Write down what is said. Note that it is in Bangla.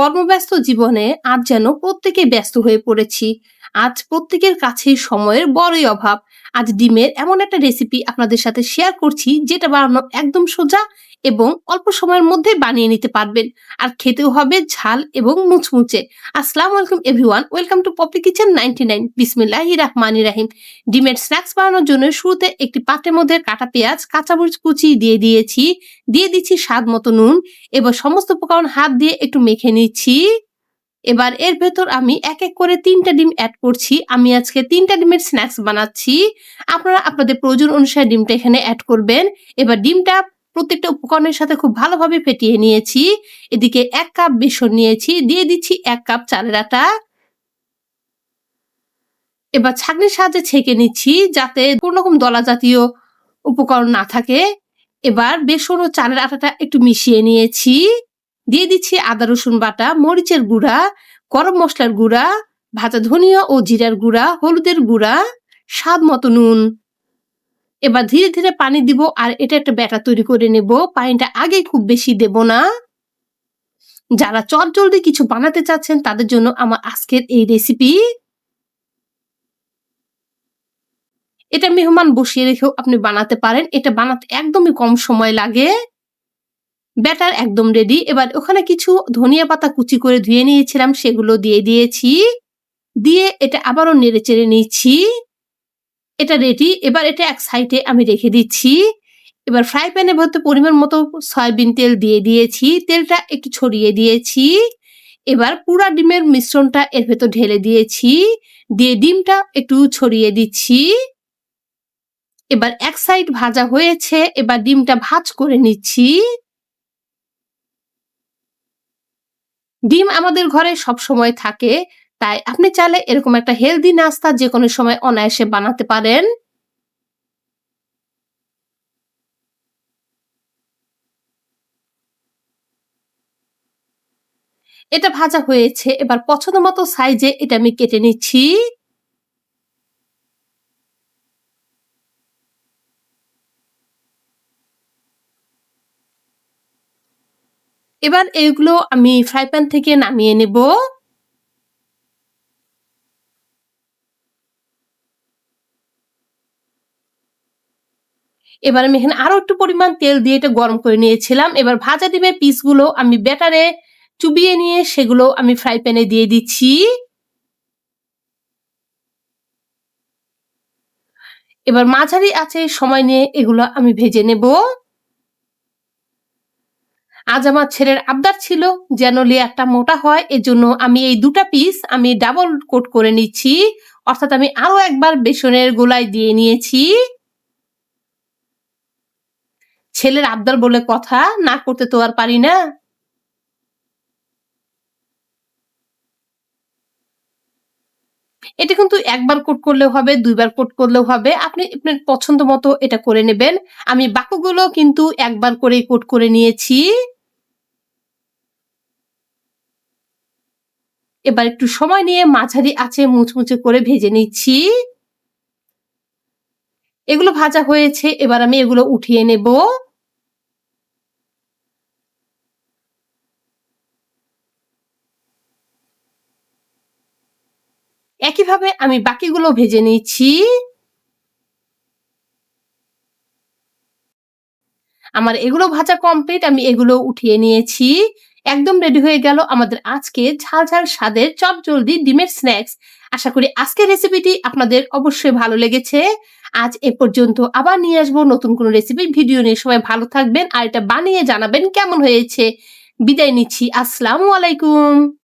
কর্মব্যস্ত জীবনে আজ যেন প্রত্যেকে ব্যস্ত হয়ে পড়েছি। আজ প্রত্যেকের কাছে সময়ের বড়ই অভাব। আজ ডিমের এমন একটা রেসিপি আপনাদের সাথে শেয়ার করছি, যেটা বানানো একদম সোজা এবং অল্প সময়ের মধ্যে বানিয়ে নিতে পারবেন। আর খেতেও হবে ঝাল এবং মুচমুচে। আসসালামু আলাইকুম everyone, welcome to Poppy kitchen ninety nine বিসমিল্লাহি রহমানি রাহিম। ডিমের স্ন্যাক্স বানানোর জন্য শুরুতে একটি পাত্রের মধ্যে কাটা পেঁয়াজ, কাঁচামরিচ কুচি দিয়ে দিয়েছি। দিয়ে দিচ্ছি স্বাদ মতো নুন। এবার সমস্ত উপকরণ হাত দিয়ে একটু মেখে নিচ্ছি। এবার এর ভেতর আমি এক এক করে তিনটা ডিম অ্যাড করছি। আমি আজকে তিনটা ডিমের স্ন্যাক্স বানাচ্ছি। আপনারা আপনাদের প্রয়োজন অনুসারে ডিমটা এখানে অ্যাড করবেন। এবার ডিমটা প্রত্যেকটা উপকরণের সাথে খুব ভালোভাবে ফেটিয়ে নিয়েছি। এদিকে এক কাপ বেসন নিয়েছি, দিয়ে দিচ্ছি এক কাপ চালের আটা। এবার ছাঁকনির সাহায্যে ছেঁকে নিচ্ছি যাতে কোনো রকম দলা জাতীয় উপকরণ না থাকে। এবার বেসন ও চালের আটাটা একটু মিশিয়ে নিয়েছি। দিয়ে দিচ্ছি আদা, রসুন বাটা, মরিচের গুঁড়া, গরম মশলার গুঁড়া, ভাজা ধনিয়া ও জিরার গুঁড়া, হলুদের গুঁড়া, স্বাদ মতো নুন। এবার ধীরে ধীরে পানি দিব আর এটা একটা ব্যাটার তৈরি করে নেব। পানিটা আগে খুব বেশি দেব না। যারা চট জলদি কিছু বানাতে চাচ্ছেন, তাদের জন্য আমার আজকের এই রেসিপি এটা মেহমান বসিয়ে রেখেও আপনি বানাতে পারেন। এটা বানাতে একদমই কম সময় লাগে। ব্যাটার একদম রেডি এবার ওখানে কিছু ধনিয়া পাতা কুচি করে ধুয়ে নিয়েছিলাম, সেগুলো দিয়ে দিয়েছি। দিয়ে এটা আবারও নেড়ে চেড়ে নিচ্ছি। এটা রেডি এবার এটা এক সাইডে আমি রেখে দিচ্ছি। এবার ফ্রাই প্যানে ভর্তি পরিমাণ মতো সয়াবিন তেল দিয়ে দিয়েছি, তেলটা একটু ছড়িয়ে দিয়েছি। এবার পুরা ডিমের মিশ্রণটা এর ভেতর ঢেলে দিয়েছি, দিয়ে ডিমটা একটু ছড়িয়ে দিচ্ছি। এবার এক সাইড ভাজা হয়েছে, এবার ডিমটা ভাজ করে নিচ্ছি। ডিম আমাদের ঘরে সব সময় থাকে তাই আপনি চাইলে এরকম একটা হেলদি নাস্তা যে কোনো সময় অনায়াসে বানাতে পারেন। এটা ভাজা হয়েছে, এবার পছন্দ মতো সাইজে এটা আমি কেটে নিচ্ছি। এবার এগুলো আমি ফ্রাই প্যান থেকে নামিয়ে নেব। এবার আমি এখানে আরও একটু পরিমাণ তেল দিয়ে এটা গরম করে নিয়েছিলাম। এবার ভাজা ডিমের পিসগুলো আমি ব্যাটারে চুবিয়ে নিয়ে সেগুলো আমি ফ্রাই প্যানে দিয়ে দিচ্ছি। এবার মাঝারি আছে সময় নিয়ে এগুলো আমি ভেজে নেব। আজ আমার ছেলের আবদার ছিল যেন লেয়ারটা মোটা হয়, এজন্য আমি এই দুটা পিস আমি ডাবল কোট করে নিচ্ছি। অর্থাৎ আমি আরও একবার বেসনের গোলায় দিয়ে নিয়েছি। ছেলের আবদার বলে কথা, না করতে তো আর পারি না। এটা কিন্তু একবার কোট করলেও হবে, দুইবার কোট করলেও হবে। আপনি আপনার পছন্দ মতো এটা করে নেবেন। আমি বাকুগুলো কিন্তু একবার করেই কোট করে নিয়েছি। এবার একটু সময় নিয়ে মাঝারি আছে মুচমুচে করে ভেজে নিচ্ছি। এগুলো ভাজা হয়েছে, এবার আমি এগুলো উঠিয়ে নেব। একইভাবে আমি বাকিগুলো ভেজে নিচ্ছি। আমার এগুলো ভাজা কমপ্লিট আমি এগুলো উঠিয়ে নিয়েছি। একদম রেডি হয়ে গেল আমাদের আজকে ঝাল ঝাল স্বাদের চপ জলদি ডিমের স্ন্যাক্স আশা করি আজকের রেসিপিটি আপনাদের অবশ্যই ভালো লেগেছে। আজ এ পর্যন্ত আবার নিয়ে আসব নতুন কোনো রেসিপি ভিডিও নিয়ে। সবাই ভালো থাকবেন আর এটা বানিয়ে জানাবেন কেমন হয়েছে। বিদায় নিচ্ছি, আসসালামু আলাইকুম।